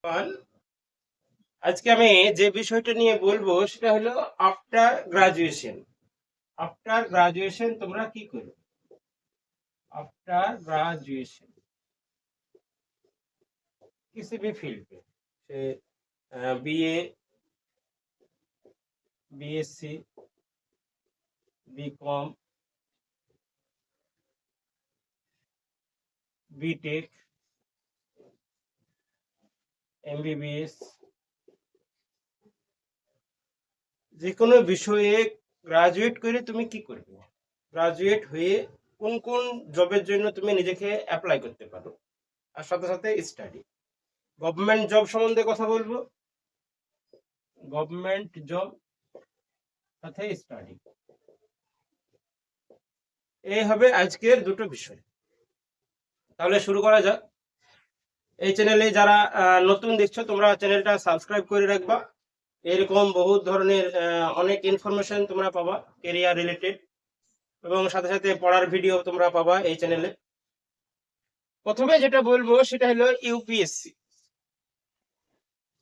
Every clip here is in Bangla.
এভরিওয়ান আজকে আমি যে বিষয়টা নিয়ে বলবো সেটা হলো আফটার গ্রাজুয়েশন আফটার গ্রাজুয়েশন তোমরা কি করবে आफ्टर ग्रेजुएशन किसी भी फील्ड पे से BA BSc BCom BTech MBBS যে কোনো বিষয়ে গ্রাজুয়েট করে তুমি কি করবে? গ্রাজুয়েট হয়ে কোন কোন জবের জন্য তুমি নিজেকে অ্যাপ্লাই করতে পারো? আর সাথে সাথে স্টাডি গভর্নমেন্ট জব সম্বন্ধে কথা বলব? গভর্নমেন্ট জব সাথে স্টাডি এই হবে আজকের দুটো বিষয়। তাহলে শুরু করা যাক। এই চ্যানেলে যারা নতুন দেখছ, তোমরা চ্যানেলটা সাবস্ক্রাইব করে রাখবা। এরকম বহু ধরনের অনেক ইনফরমেশন তোমরা পাবা কেরিয়ার রিলেটেড এবং সাথে সাথে পড়ার ভিডিও তোমরা পাবা এই চ্যানেলে প্রথমে যেটা বলব, সেটা হলো ইউপিএসসি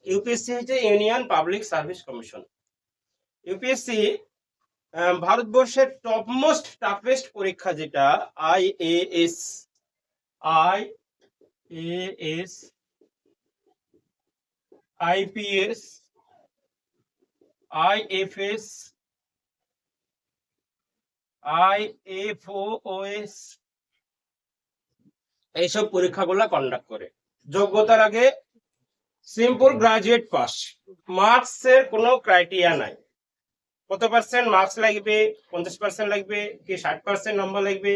ইউপিএসসি হচ্ছে union public service commission UPSC ভারতবর্ষের টপমোস্ট টাফেস্ট পরীক্ষা যেটা IAS I AS IPS IFS IFoS এইসব পরীক্ষাগুলো কন্ডাক্ট করে। যোগ্যতার আগে সিম্পল গ্রাজুয়েট পাস মার্কস এর কোনো ক্রাইটেরিয়া নাই। কত পার্সেন্ট মার্কস লাগবে? পঞ্চাশ পার্সেন্ট লাগবে? কি ষাট পার্সেন্ট নম্বর লাগবে?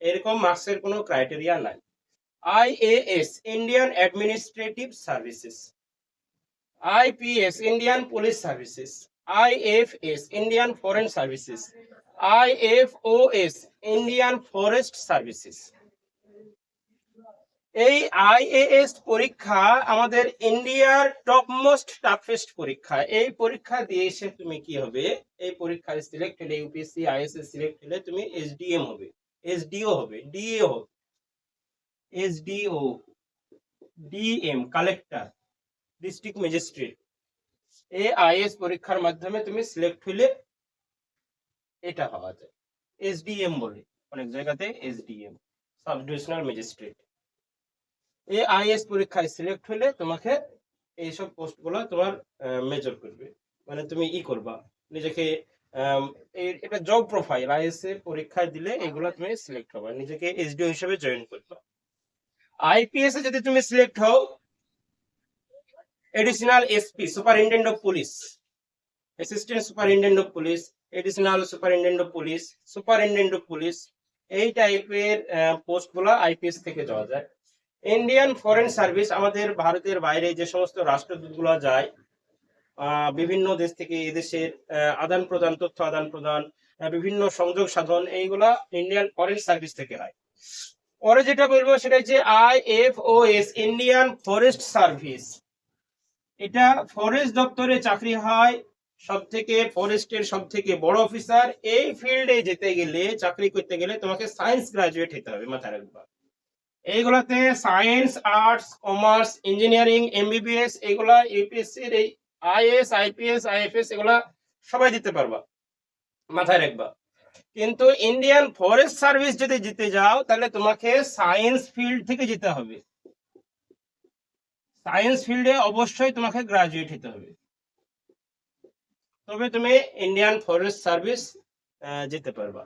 এরকম মার্কস এর কোনো ক্রাইটেরিয়া নাই। IAS Indian administrative services IPS Indian police services IFS Indian foreign services IFoS Indian forest services এই আইএএস পরীক্ষা আমাদের ইন্ডিয়ার টপ মোস্ট টাফেস্ট পরীক্ষা। এই পরীক্ষা দিয়ে এসে তুমি কি হবে? এই পরীক্ষায় সিলেক্ট হলে ইউপিএসসি আইএসএস সিলেক্ট হলে তুমি এসডিএম হবে। এসডিও হবে ডিএ হবে। SDO DM collector district magistrate এই আইএস পরীক্ষার মাধ্যমে তুমি সিলেক্ট হলে এটা পাওয়া যায়। এসডিএম বলে, অনেক জায়গাতে এসডিএম সাব ডিভিশনাল ম্যাজিস্ট্রেট এই আইএস পরীক্ষায় সিলেক্ট হলে তোমাকে এইসব পোস্টগুলো তোমার মেজর করবে। মানে তুমি ই করবা, নিজেকে এটা জব প্রোফাইল আইএস এর পরীক্ষায় দিলে এগুলো তুমি সিলেক্ট হবে, নিজেকে এসডিও হিসেবে জয়েন করবা। আইপিএস এ যদি তুমি সিলেক্ট হও additional SP superintendent of police assistant superintendent of police additional superintendent of police superintendent of police এই টাইপের পোস্টগুলো আইপিএস থেকে যাওয়া যায়। ইন্ডিয়ান ফরেন সার্ভিস আমাদের ভারতের বাইরে যে সমস্ত রাষ্ট্রদূতগুলো যায় বিভিন্ন দেশ থেকে এদেশের আদান প্রদান, তথ্য আদান প্রদান বিভিন্ন সংযোগ সাধন, এইগুলা ইন্ডিয়ান ফরেন সার্ভিস থেকে হয়। পরে যেটা বলব সেটা হচ্ছে I F O S, Indian forest service. এটা ফরেস্ট দপ্তরে চাকরি হয় সব থেকে ফরেস্টের সব থেকে বড় অফিসার। এই ফিল্ডে যেতে গেলে, চাকরি করতে গেলে তোমাকে সায়েন্স গ্রাজুয়েট হতে হবে মাথায় রাখবা এইগুলাতে science, arts, commerce, engineering, MBBS, এগুলা ইউপিএসসির এই আইএস আইপিএস আইএফএস এগুলা সবাই দিতে পারবা মাথায় রাখবা কিন্তু ইন্ডিয়ান ফরেস্ট সার্ভিস যদি যেতে যাও, তাহলে তোমাকে সায়েন্স ফিল্ড থেকে যেতে হবে। সায়েন্স ফিল্ডে অবশ্যই তোমাকে গ্রাজুয়েট হতে হবে। তবে তুমি ইন্ডিয়ান ফরেস্ট সার্ভিস যেতে পারবা।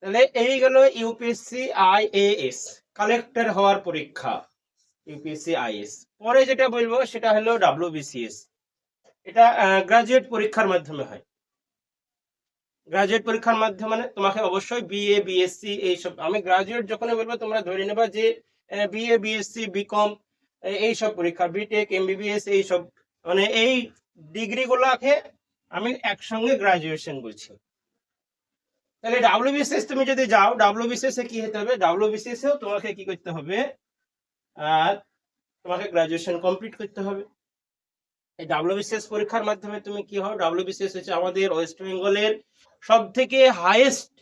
তাহলে এই গেল ইউপিএসসি আইএএস কালেক্টর হওয়ার পরীক্ষা ইউপিএসসি আইএস পরে যেটা বলব, সেটা হলো ডাব্লিউবিসিএস এটা গ্রাজুয়েট পরীক্ষার মাধ্যমে হয়। গ্রাজুয়েট পরীক্ষার মাধ্যমে তোমাকে অবশ্যই বিএ বিএসসি এইসব, আমি গ্রাজুয়েট যখন বলব তোমরা ধরে নেবা যে বিএ বিএসসি বিকম এইসব পরীক্ষা বিটেক এমবিবিএস এইসব মানে এই ডিগ্রি গুলাকে আমি একসঙ্গে গ্রাজুয়েশন বলছি তাহলে ডাব্লিউবিসিএস তুমি যদি যাও ডাব্লিউবিসিএস এ কি হতে হবে? ডাব্লিউবিসিএস এও তোমাকে কি করতে হবে? আর তোমাকে গ্রাজুয়েশন কমপ্লিট করতে হবে। এই ডাব্লিউবিসিএস পরীক্ষার মাধ্যমে তুমি কি হও? ডাব্লিউবিসিএস হচ্ছে আমাদের ওয়েস্ট বেঙ্গলের সব থেকে হাইয়েস্ট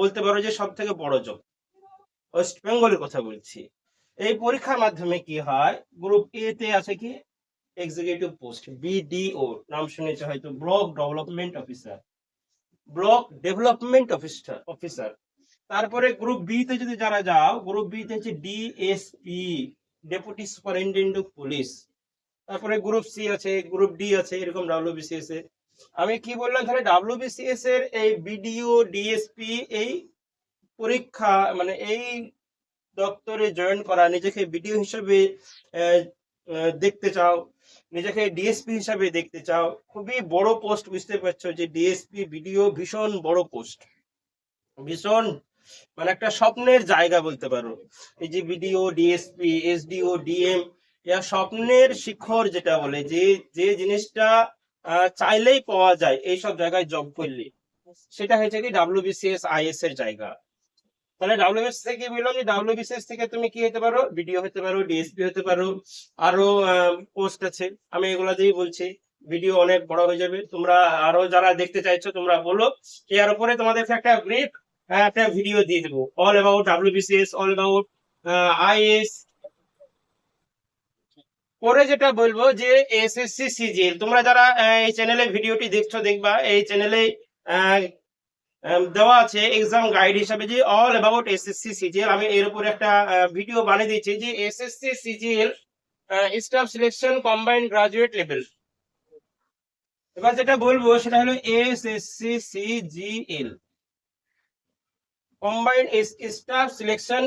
বলতে পারো যে সব থেকে বড় জব ওয়েস্ট বেঙ্গলের কথা বলছি। এই পরীক্ষার মাধ্যমে কি হয়? গ্রুপ এ তে আছে কি? এক্সিকিউটিভ পোস্ট বিডিও নাম শুনেছে হয়তো block development officer block development officer officer তারপরে গ্রুপ বি তে যদি যারা যাও গ্রুপ বি তে হচ্ছে DSP deputy superintendent of police তারপরে গ্রুপ সি আছে গ্রুপ ডি আছে, এরকম ডাব্লিউবিসিএস এ। আমি কি বললাম তাহলে ডাব্লিউবিসিএস এর এই বিডিও ডিএসপি এই পরীক্ষা মানে এই দপ্তরে জয়েন করা, নিজেকে বিডিও হিসেবে দেখতে চাও, নিজেকে ডিএসপি হিসাবে দেখতে চাও, খুবই বড় পোস্ট বুঝতে পারছ যে ডিএসপি বিডিও ভীষণ বড় পোস্ট ভীষণ মানে একটা স্বপ্নের জায়গা বলতে পারো। এই যে বিডিও ডিএসপি এসডিও ডিএম স্বপ্নের শিখর যেটা বলে, যে যে জিনিসটা চাইলেই পাওয়া যায় এই সব জায়গায় জব করলে। সেটা হয়েছে কি ডাব্লিউবিসিএস আইএস এর জায়গা। তাহলে ডাব্লিউবিএস থেকে বললাম যে ডাব্লিউবিসিএস থেকে তুমি কি হতে পারো? বিডিও হতে পারো ডিএসপি হতে পারো, আরও পোস্ট আছে। আমি এগুলা দিয়েই বলছি। ভিডিও অনেক বড় হয়ে যাবে। তোমরা আরও যারা দেখতে চাইছো, তোমরা বলো। এর উপরে তোমাদেরকে একটা ব্রিফ একটা ভিডিও দিয়ে দেবো। All about WBCS all about IAS পরে যেটা বলব যে এসএসসি সিজিএল তোমরা যারা এই চ্যানেলে ভিডিওটি দেখছ, দেখবা, এই চ্যানেলে দেওয়া আছে এক্সাম গাইড হিসাবে যে অল অ্যাবাউট এসএসসি সিজিএল আমি এর উপরে একটা ভিডিও বানিয়ে দিয়েছি যে SSC CGL staff selection combined graduate level এবার যেটা বলব সেটা হলো SSC CGL combined staff selection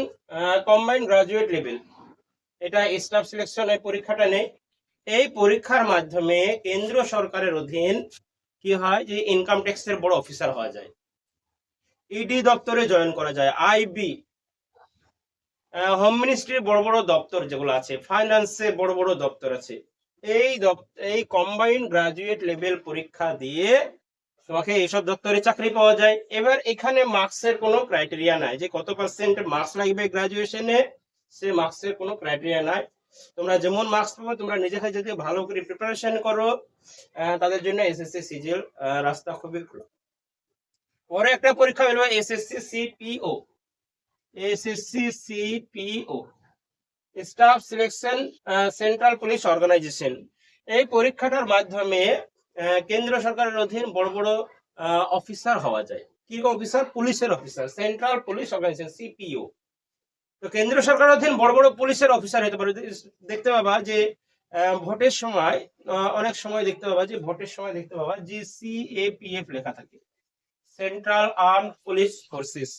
combined graduate level এটা স্টাফ সিলেকশন এই পরীক্ষাটা নেই। এই পরীক্ষার মাধ্যমে কেন্দ্র সরকারের অধীন কি হয়? যে ইনকাম ট্যাক্সের বড় অফিসার হওয়া যায়। ইডি দপ্তরে জয়েন করা যায়। আইবি হোম মিনিস্ট্রির বড় বড় দপ্তর যেগুলো আছে ফাইন্যান্সে বড় বড় দপ্তর আছে। এই এই কম্বাইন্ড গ্রাজুয়েট লেভেল পরীক্ষা দিয়ে তোমাকে এইসব দপ্তরে চাকরি পাওয়া যায়। এবার এখানে মার্কসের কোনো ক্রাইটেরিয়া নাই যে কত পার্সেন্ট মার্কস লাগবে গ্রাজুয়েশনে সে মার্কসের কোনো ক্রাইটেরিয়া নাই। তোমরা যেমন মার্কস পাবে, তোমরা নিজেকে যদি ভালো করে প্রিপারেশন করো তাদের জন্য এসএসসি সিজিএল রাস্তা খুবই খোলা পরে একটা পরীক্ষা হলো SSC CPO SSC CPO staff selection central police organisation এই পরীক্ষাটার মাধ্যমে কেন্দ্র সরকারের অধীন বড় বড় অফিসার হওয়া যায়। কি অফিসার পুলিশের officer central police organisation CPO তো কেন্দ্র সরকারের অধীন বড় বড় পুলিশের অফিসার হতে পারে। দেখতে পাবা যে ভোটের সময় অনেক সময় দেখতে পাবা যে, ভোটের সময় দেখতে পাবা যে সিএপিএফ লেখা থাকে। সেন্ট্রাল আর্ম পুলিশ ফোর্সেস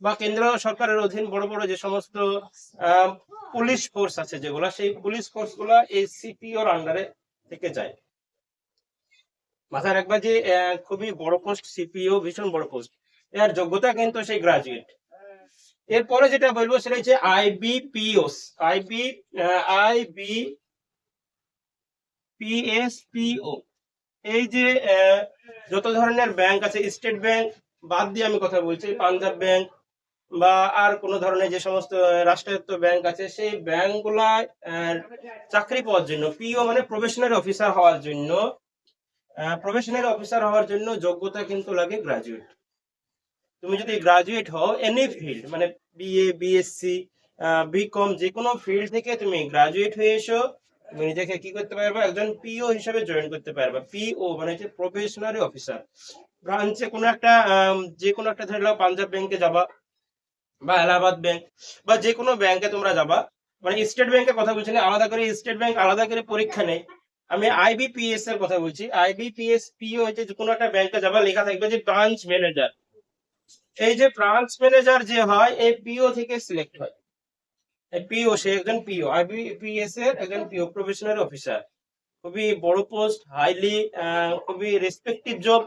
বা কেন্দ্র সরকারের অধীন বড় বড় যে সমস্ত পুলিশ ফোর্স আছে যেগুলা, সেই পুলিশ ফোর্সগুলা এই সিপিওর আন্ডারে থেকে যায়। মাথায় রাখবা যে খুবই বড় পোস্ট সিপিও ভীষণ বড় পোস্ট এর যোগ্যতা কিন্তু সেই গ্রাজুয়েট এরপরে যেটা বলব সেটা হচ্ছে আইবিপিওস আইবি আইবি পিএসপিও এই যে যত ধরনের ব্যাংক আছে স্টেট ব্যাংক বাদ দিয়ে আমি কথা বলছি পাঞ্জাব ব্যাংক বা আর কোন ধরনের যে সমস্ত রাষ্ট্রায়ত্ত ব্যাংক আছে সেই ব্যাংকগুলায় আহ, চাকরি পাওয়ার জন্য পিও মানে প্রফেশনাল অফিসার হওয়ার জন্য প্রফেশনাল অফিসার হওয়ার জন্য যোগ্যতা কিন্তু লাগে গ্রাজুয়েট তুমি যদি গ্রাজুয়েট হও এনি ফিল্ড মানে বিএ বিএসসি বিকম যে কোনো ফিল্ড থেকে তুমি গ্রাজুয়েট হয়ে এসো, তুমি নিজেকে কি করতে পারবে? একজন পিও হিসেবে জয়েন করতে পারবে। পিও মানে হচ্ছে প্রফেশনাল অফিসার ব্রাঞ্চে কোনো একটা যে কোনো একটা ধরে পাঞ্জাব ব্যাংকে যাবা, বা এলাহাবাদ ব্যাংক বা যে কোনো ব্যাংকে তোমরা যাবা মানে স্টেট ব্যাংকের কথা বলছি না, আলাদা করে স্টেট ব্যাংক আলাদা করে পরীক্ষা নেই। আমি আইবিপিএস এর কথা বলছি। আইবিপিএস পিও হচ্ছে কোনো একটা ব্যাংকে যাবা, লেখা থাকবে যে ব্রাঞ্চ ম্যানেজার এই যে ব্রাঞ্চ ম্যানেজার যে হয়, এই পিও থেকে সিলেক্ট হয়। পিও সে একজন পিও আইবিপিএস এর একজন পিও প্রফেশনাল অফিসার খুবই বড় পোস্ট হাইলি খুবই রেসপেক্টিভ জব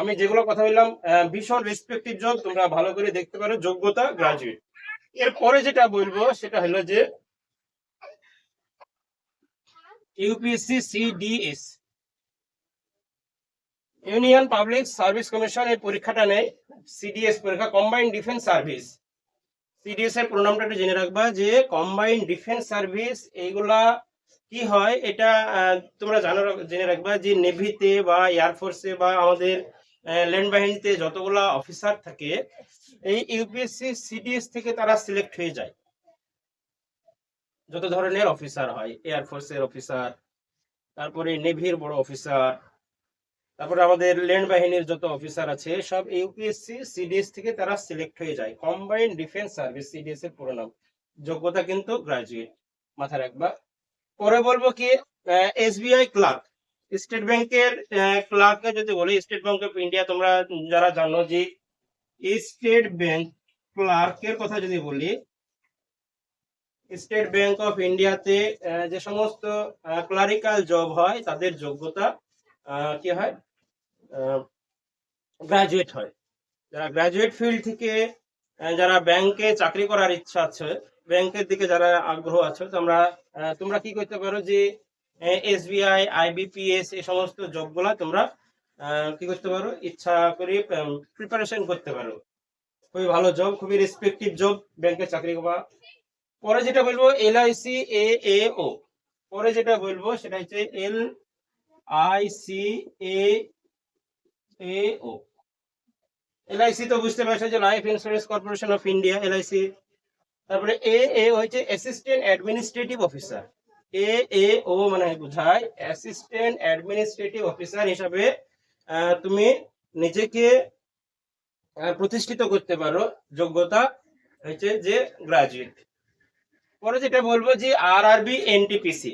আমি যেগুলো কথা বললাম ভীষণ রেসপেক্টিভ জব তোমরা ভালো করে দেখতে পারো, যোগ্যতা গ্রাজুয়েট এরপরে যেটা বলব, সেটা হলো যে UPSC CDS union public service commission এই পরীক্ষাটা নেয়। সিডিএস পরীক্ষা কম্বাইন্ড ডিফেন্স সার্ভিস সিডিএস এর প্রোনামটা একটু জেনে রাখবা যে কম্বাইন্ড ডিফেন্স সার্ভিস এইগুলা কি হয়, এটা তোমরা জানো, জেনে রাখবা যে নেভিতে বা এয়ারফোর্সে বা আমাদের ল্যান্ড বাহিনীতে যতগুলা অফিসার থাকে, এই ইউপিএসসি সিডিএস থেকে তারা সিলেক্ট হয়ে যায়। যত ধরনের অফিসার হয় এয়ারফোর্সের অফিসার তারপরে নেভির বড় অফিসার তারপরে আমাদের ল্যান্ড বাহিনীর যত অফিসার আছে, সব ইউপিএসসি সিডিএস থেকে তারা সিলেক্ট হয়ে যায়। কম্বাইন্ড ডিফেন্স সার্ভিস সিডিএস এর পুরো নাম। যোগ্যতা কিন্তু গ্রাজুয়েট মাথা রাখবা। পরে বলব কি এসবিআই ক্লার্ক স্টেট ব্যাংকের ক্লার্কে যদি বলি স্টেট ব্যাংক অফ ইন্ডিয়া তোমরা যারা জানো যে স্টেট ব্যাংক ক্লার্কের কথা যদি বলি স্টেট ব্যাংক অফ ইন্ডিয়াতে যে সমস্ত ক্লারিক্যাল জব হয়, তাদের যোগ্যতা কি হয়? গ্রাজুয়েট হয়। যারা গ্রাজুয়েট ফিল্ড থেকে যারা ব্যাংকে চাকরি করার ইচ্ছা আছে ব্যাংকের দিকে যারা আগ্রহ আছে, তোমরা তোমরা কি করতে পারো যে এসবিআই আইবিপিএস এই সমস্ত জবগুলা তোমরা কি করতে পারো? ইচ্ছা করে প্রিপারেশন করতে পারো। খুবই ভালো জব খুবই রেসপেক্টিভ জব ব্যাংকে চাকরি করা পরে যেটা বলব এলআইসি এ এ ও পরে যেটা বলব, সেটা হচ্ছে L I C A A O LIC তো বুঝতে পারছ যে life insurance corporation of India LIC তারপরে এ এ হচ্ছে assistant administrative officer A A O মানে বোঝায় অ্যাসিস্ট্যান্ট অ্যাডমিনিস্ট্রেটিভ অফিসার হিসাবে তুমি নিজেকে প্রতিষ্ঠিত করতে পারো। যোগ্যতা হচ্ছে যে গ্রাজুয়েট পরে যেটা বলব যে আর আরবি এনটিপিসি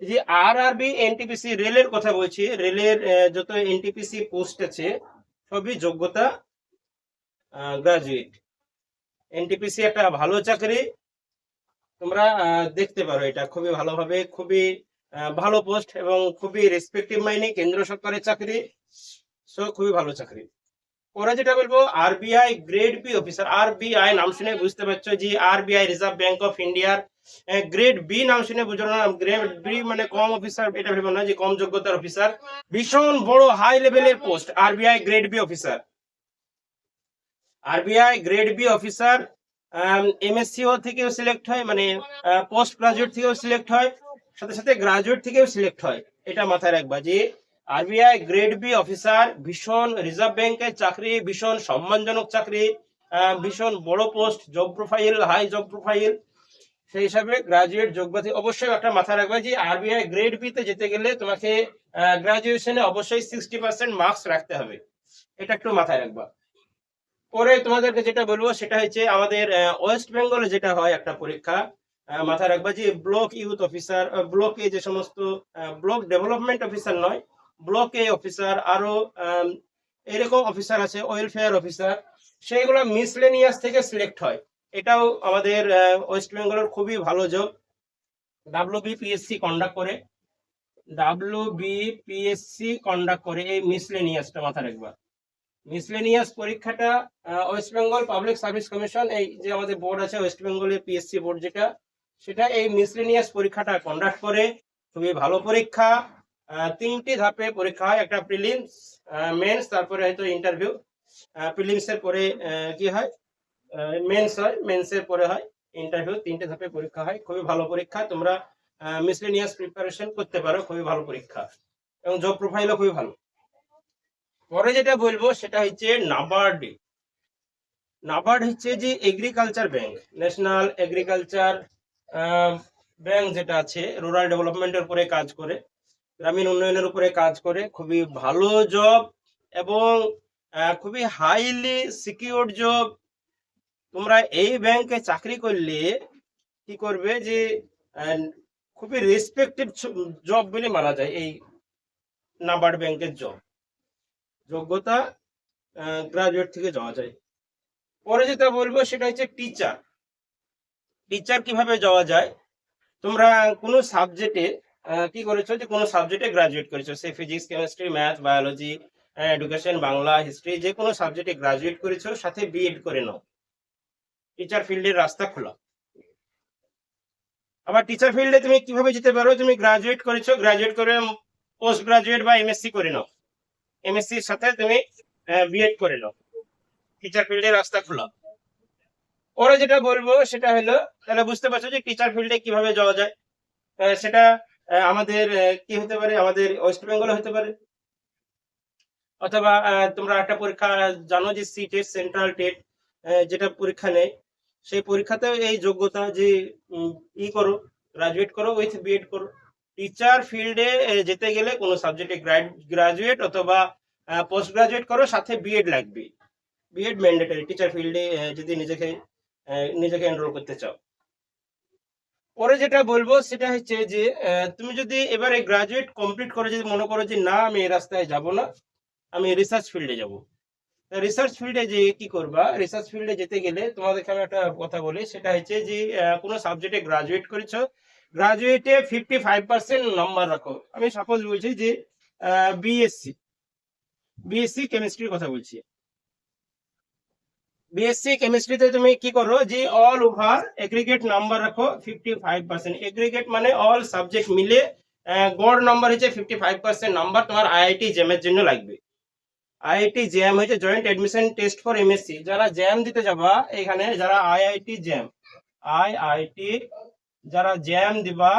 যে আর আরবি এনটিপিসি রেলের কথা বলছি, রেলের যত এনটিপিসি পোস্ট আছে, সবই যোগ্যতা গ্রাজুয়েট এনটিপিসি একটা ভালো চাকরি, তোমরা দেখতে পারো এটা খুবই ভালোভাবে, খুবই ভালো পোস্ট এবং খুবই রেসপেক্টিভ মাইনে কেন্দ্র সরকারের চাকরি, সো খুবই ভালো চাকরি। পরে যেটা বলব আর RBI grade B officer RBI নাম শুনে বুঝতে পারছ যে আর আরবিআই রিজার্ভ ব্যাংক অফ ইন্ডিয়ার গ্রেড বি নাম শুনে বুঝো না গ্রেড বি মানে কম অফিসার এটা ভেবো না যে কম যোগ্যতার অফিসার ভীষণ বড় হাই লেভেলের post RBI grade B officer RBI grade B officer এমএসসিও থেকেও সিলেক্ট হয় মানে পোস্ট গ্রাজুয়েট থেকেও সিলেক্ট হয়, সাথে সাথে গ্রাজুয়েট থেকেও সিলেক্ট হয়। এটা মাথায় রাখবা যে আরবিআই গ্রেড বি অফিসার ভীষণ রিজার্ভ ব্যাংকের চাকরি, ভীষণ সম্মানজনক চাকরি ভীষণ বড় post job profile high job profile সেই হিসাবে গ্রাজুয়েট যোগ্যতা অবশ্যই একটা মাথায় রাখবে যে আরবিআই গ্রেড বি তে যেতে গেলে তোমাকে গ্রাজুয়েশনে অবশ্যই সিক্সটি পার্সেন্ট মার্কস রাখতে হবে। এটা একটু মাথায় রাখবা। পরে তোমাদেরকে যেটা বলব সেটা হচ্ছে আমাদের ওয়েস্ট বেঙ্গলে যেটা হয় একটা পরীক্ষা মাথায় রাখবা যে ব্লক ইউথ অফিসার ব্লকে যে সমস্ত ব্লক ডেভেলপমেন্ট অফিসার নয় ব্লক এ অফিসার আরও এরকম অফিসার আছে ওয়েলফেয়ার অফিসার সেইগুলো মিসলেনিয়াস থেকে সিলেক্ট হয়। এটাও আমাদের ওয়েস্ট বেঙ্গলের খুবই ভালো জব ডাব্লিউ বিপিএসসি কন্ডাক্ট করে। ডাব্লিউ বিপিএসসি কন্ডাক্ট করে এই মিসলেনিয়াসটা মাথা রাখবা। মিসলেনিয়াস পরীক্ষাটা West Bengal public service commission এই যে আমাদের বোর্ড আছে ওয়েস্ট বেঙ্গলের পিএসসি বোর্ড যেটা, সেটা এই মিসলেনিয়াস পরীক্ষাটা কন্ডাক্ট করে। খুবই ভালো পরীক্ষা। তিনটি ধাপে পরীক্ষা হয়। একটা প্রিলিমস মেন্স তারপরে হয়তো ইন্টারভিউ প্রিলিমস এর পরে কি হয়? মেন্স হয় মেন্সের পরে হয় ইন্টারভিউ তিনটে ধাপে পরীক্ষা হয়, খুবই ভালো পরীক্ষা। তোমরা মিসলেনিয়াস প্রিপারেশন করতে পারো, খুবই ভালো পরীক্ষা। এবং জব প্রোফাইলও খুবই ভালো। পরে যেটা বলব, সেটা হচ্ছে নাবার্ড নাবার্ড হচ্ছে যে agriculture bank national agriculture bank যেটা আছে রুরাল ডেভেলপমেন্টের উপরে কাজ করে, গ্রামীণ উন্নয়নের উপরে কাজ করে, খুবই ভালো জব এবং খুবই হাইলি সিকিউর জব তোমরা এই ব্যাংকে চাকরি করলে কি করবে যে খুবই রেসপেক্টেড জব বলে মানা যায় এই নাবার্ড ব্যাংকের জব যোগ্যতা গ্রাজুয়েট থেকে যাওয়া যায়। পরে যেটা বলব সেটা হচ্ছে টিচার টিচার কীভাবে যাওয়া যায়? তোমরা কোনো সাবজেক্টে কি করেছ যে কোনো সাবজেক্টে গ্রাজুয়েট করেছ? সে physics chemistry math biology education Bangla history যে কোনো সাবজেক্টে গ্রাজুয়েট করেছ, সাথে বিএড করে নাও। টিচার ফিল্ডের রাস্তা খোলা। আবার টিচার ফিল্ডে তুমি কীভাবে যেতে পারো? তুমি গ্রাজুয়েট করেছ গ্রাজুয়েট করে পোস্ট গ্রাজুয়েট বা এমএসসি করে নাও। এমএসসি এর সাথে তুমি বিএড করে নাও। টিচার ফিল্ডে রাস্তা খোলা। ওরা যেটা বলব সেটা হলো, তাহলে বুঝতে পারছ যে টিচার ফিল্ডে কীভাবে যাওয়া যায়। সেটা আমাদের কি হতে পারে? আমাদের ওয়েস্ট বেঙ্গলে হতে পারে। অথবা তোমরা একটা পরীক্ষা জানো যে সি টেট সেন্ট্রাল টেট যেটা পরীক্ষা নেয়, সেই পরীক্ষাতে এই যোগ্যতা যে ই করো গ্রাজুয়েট করো উইথ বিএড করো টিচার ফিল্ডে যেতে গেলে কোনো সাবজেক্টে গ্রাজুয়েট অথবা পোস্ট গ্রাজুয়েট করো, সাথে বিএড লাগবে। বিএড ম্যান্ডেটারি টিচার ফিল্ডে যদি নিজেকে নিজেকে এনরোল করতে চাও। পরে যেটা বলব, সেটা হচ্ছে যে তুমি যদি এবারে গ্রাজুয়েট কমপ্লিট করে যদি মনে করো যে, না, আমি এই রাস্তায় যাব না, আমি রিসার্চ ফিল্ডে যাব। রিসার্চ ফিল্ডে যে কি করবা? রিসার্চ ফিল্ডে যেতে গেলে তোমাদেরকে আমি একটা কথা বলি, সেটা হচ্ছে যে কোনো সাবজেক্টে গ্রাজুয়েট করেছ গ্রাজুয়েটে ফিফটি ফাইভ পার্সেন্ট নাম্বার রাখো। আমি সাপোজ বলছি যে বিএসসি বিএসসি কেমিস্ট্রির কথা বলছি। বিএসসি কেমিস্ট্রিতে তুমি কি করো যে অল ওভার এগ্রিগেট নাম্বার রাখো ফিফটি ফাইভ পার্সেন্ট এগ্রিগেট মানে অল সাবজেক্ট মিলে গড় নাম্বার হচ্ছে ফিফটি ফাইভ পার্সেন্ট নাম্বার তোমার আইআইটি জ্যাম এর জন্য লাগবে। আইআইটি জ্যাম হয়েছে joint admission test for MSc যারা জ্যাম দিতে যাবা এখানে যারা আইআইটি জ্যাম, আইআইটি যারা জ্যাম দিবা,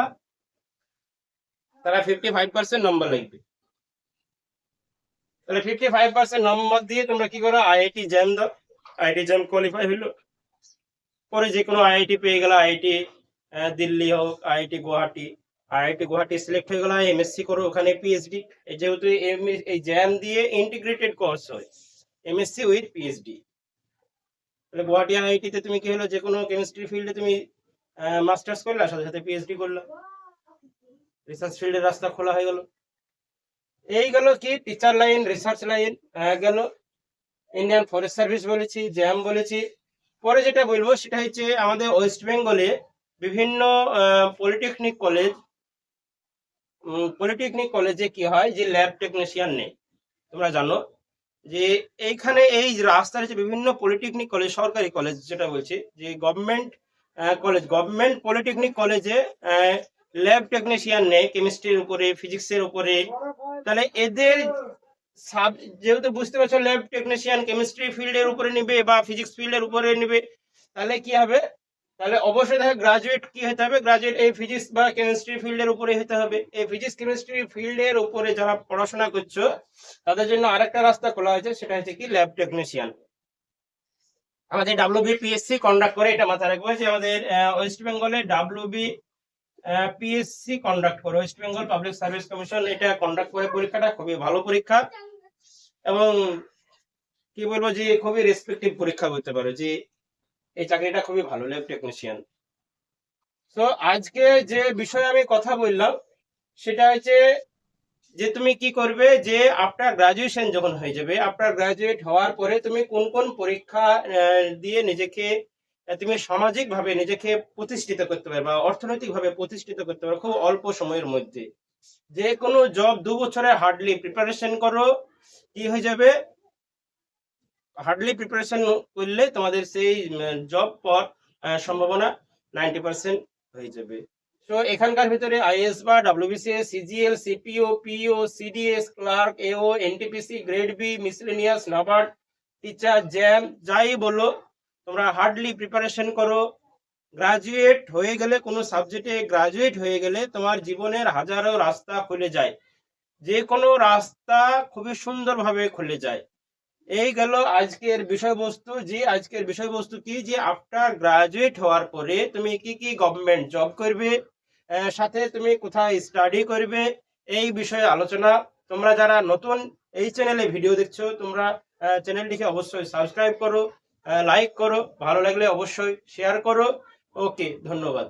তারা ফিফটি ফাইভ পার্সেন্ট নম্বর লাগবে তাহলে ফিফটি ফাইভ পার্সেন্ট নম্বর দিয়ে তোমরা কি করো? আইআইটি জ্যাম দাও। আইআইটি জ্যাম কোয়ালিফাই হলো পরে যে কোনো আইআইটি পেয়ে গেল আইআইটি দিল্লি হোক, IIT Guwahati IIT Guwahati select হয়ে গেল, এমএসসি করো, ওখানে পিএইচডি যেহেতু এই জ্যাম দিয়ে ইন্টিগ্রেটেড কোর্স হয় এমএসসি উইথ পিএইচডি তাহলে গুয়াহাটি আইআইটি তে তুমি কি হলো? যে কোনো কেমিস্ট্রি ফিল্ডে তুমি মাস্টার্স করলা, সাথে সাথে পিএইচডি করলা। রিসার্চ ফিল্ডের রাস্তা খোলা হয়ে গেল। এই গেল কি? টিচার লাইন রিসার্চ লাইন গেল। ইন্ডিয়ান ফরেস্ট সার্ভিস বলেছি, জ্যাম বলেছি। পরে যেটা বলব সেটা হচ্ছে আমাদের ওয়েস্ট বেঙ্গলে বিভিন্ন পলিটেকনিক কলেজ পলিটেকনিক কলেজে কি হয় যে ল্যাব টেকনিশিয়ান নেই। তোমরা জানো যে এইখানে এই রাস্তার যে বিভিন্ন পলিটেকনিক কলেজ, সরকারি কলেজ যেটা বলছি, যে গভর্নমেন্ট কলেজ, গভর্নমেন্ট পলিটেকনিক কলেজে ল্যাব টেকনিশিয়ান নেই, কেমিস্ট্রির উপরে, ফিজিক্সের উপরে। তাহলে এদের সাব, যেহেতু বুঝতে পারছ ল্যাব টেকনিশিয়ান কেমিস্ট্রি ফিল্ডের উপরে নেবে বা ফিজিক্স ফিল্ডের উপরে নেবে, তাহলে কি হবে? তাহলে অবশ্যই দেখো গ্রাজুয়েট কি হতে হবে? গ্রাজুয়েট এই ফিজিক্স বা কেমিস্ট্রি ফিল্ডের উপরে হতে হবে। এই ফিজিক্স কেমিস্ট্রি ফিল্ডের উপরে যারা পড়াশোনা করছ, তাদের জন্য আরেকটা রাস্তা খোলা হয়েছে, সেটা হচ্ছে কি ল্যাব টেকনিশিয়ান আমাদের ডাব্লিউবিপিএসসি কন্ডাক্ট করে, এটা মাথায় রাখব যে আমাদের ওয়েস্ট বেঙ্গলে ডাব্লিউবি পিএসসি কন্ডাক্ট করে। West Bengal public service commission এটা কন্ডাক্ট করে। পরীক্ষাটা খুবই ভালো পরীক্ষা। এবং কি বলব যে খুবই রেসপেক্টিভ পরীক্ষা হতে পারে। যে এই চাকরিটা খুবই ভালো ল্যাব টেকনিশিয়ান তো আজকে যে বিষয়ে আমি কথা বললাম, সেটা হচ্ছে যে তুমি কি করবে যে আপনার গ্রাজুয়েশন যখন হয়ে যাবে, আপনার গ্রাজুয়েট হওয়ার পরে তুমি কোন কোন পরীক্ষা দিয়ে নিজেকে, তুমি সামাজিকভাবে নিজেকে প্রতিষ্ঠিত করতে পারবে বা অর্থনৈতিকভাবে প্রতিষ্ঠিত করতে পারবে খুব অল্প সময়ের মধ্যে। যে কোনো জব দু বছরে হার্ডলি প্রিপারেশন করো, কি হয়ে যাবে? হার্ডলি প্রিপারেশন করলে তোমাদের সেই জব পর সম্ভাবনা নাইনটি পার্সেন্ট হয়ে যাবে। তো এখানকার ভিতরে আইএস বা WBCS CGL CPO PO CDS clerk AO NTPC grade B miscellaneous NABARD teacher JAM যাই বলো, তোমরা হার্ডলি প্রিপারেশন করো। গ্রাজুয়েট হয়ে গেলে, কোনো সাবজেক্টে গ্রাজুয়েট হয়ে গেলে তোমার জীবনের হাজারো রাস্তা খুলে যায়। যে কোনো রাস্তা খুবই সুন্দরভাবে খুলে যায়। এই গেল আজকের বিষয়বস্তু, যে আজকের বিষয়বস্তু কি? যে আফটার গ্রাজুয়েট হওয়ার পরে তুমি কি কি গভর্নমেন্ট জব করবে? সাথে তুমি কোথায় স্টাডি করবে? এই বিষয়ে আলোচনা। তোমরা যারা নতুন এই চ্যানেলে ভিডিও দেখছ, তোমরা চ্যানেলটিকে অবশ্যই সাবস্ক্রাইব করো লাইক করো। ভালো লাগলে অবশ্যই শেয়ার করো। ওকে ধন্যবাদ।